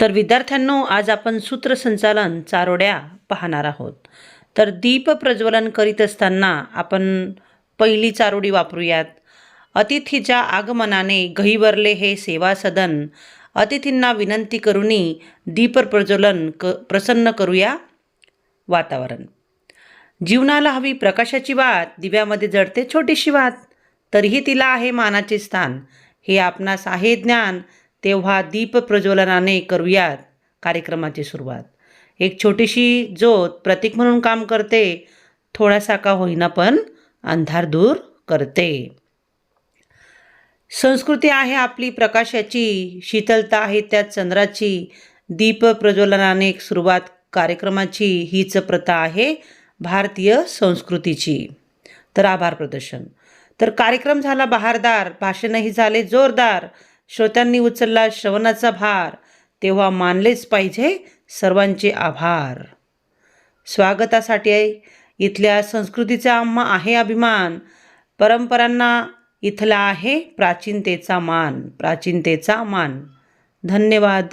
तर विद्यार्थ्यांनो आज आपण सूत्रसंचालन चारोड्या पाहणार आहोत. तर दीप प्रज्वलन करीत असताना आपण पहिली चारोडी वापरूयात. अतिथीच्या आगमनाने गहिवरले हे सेवा सदन अतिथींना विनंती करूनी दीप प्रज्वलन क प्रसन्न करूया वातावरण. जीवनाला हवी प्रकाशाची वात दिव्यामध्ये जडते छोटीशी वात तरीही तिला आहे मानाचे स्थान. हे आपणास आहे ज्ञान. तेव्हा दीप प्रज्वलनाने करूयात कार्यक्रमाची सुरुवात. एक छोटीशी ज्योत प्रतीक म्हणून काम करते थोडासा का होईना पण अंधार दूर करते. संस्कृती आहे आपली प्रकाशाची शीतलता आहे त्यात चंद्राची. दीप प्रज्वलनाने सुरुवात कार्यक्रमाची हीच प्रथा आहे भारतीय संस्कृतीची. तर आभार प्रदर्शन. तर कार्यक्रम झाला बहारदार भाषणही झाले जोरदार. श्रोत्यांनी उचलला श्रवणाचा भार. तेव्हा मानलेच पाहिजे सर्वांचे आभार. स्वागतासाठी इथल्या संस्कृतीचा आम्हा आहे अभिमान. परंपरांना इथला आहे प्राचीनतेचा मान. प्राचीनतेचा मान. धन्यवाद.